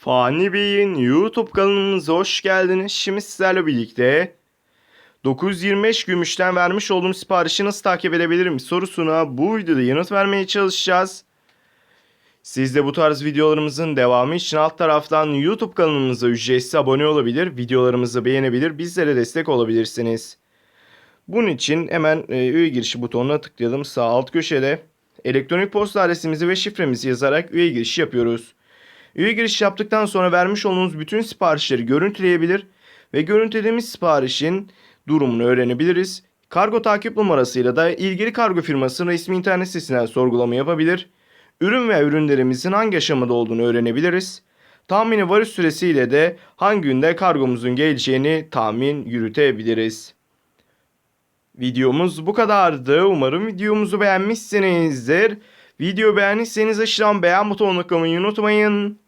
Fani Bey'in YouTube kanalımıza hoş geldiniz. Şimdi sizlerle birlikte 925 gümüşten vermiş olduğum siparişi nasıl takip edebilirim sorusuna bu videoda yanıt vermeye çalışacağız. Siz de bu tarz videolarımızın devamı için alt taraftan YouTube kanalımıza ücretsiz abone olabilir, videolarımızı beğenebilir, bizlere destek olabilirsiniz. Bunun için hemen e, üye girişi butonuna tıklayalım sağ alt köşede. Elektronik posta adresimizi ve şifremizi yazarak üye girişi yapıyoruz. Üye giriş yaptıktan sonra vermiş olduğunuz bütün siparişleri görüntüleyebilir ve görüntülediğimiz siparişin durumunu öğrenebiliriz. Kargo takip numarasıyla da ilgili kargo firmasının resmi internet sitesinden sorgulama yapabilir. Ürün veya ürünlerimizin hangi aşamada olduğunu öğrenebiliriz. Tahmini varış süresiyle de hangi günde kargomuzun geleceğini tahmin yürütebiliriz. Videomuz bu kadardı. Umarım videomuzu beğenmişsinizdir. Video beğendiyseniz aşağıdan beğen butonuna tıklamayı unutmayın.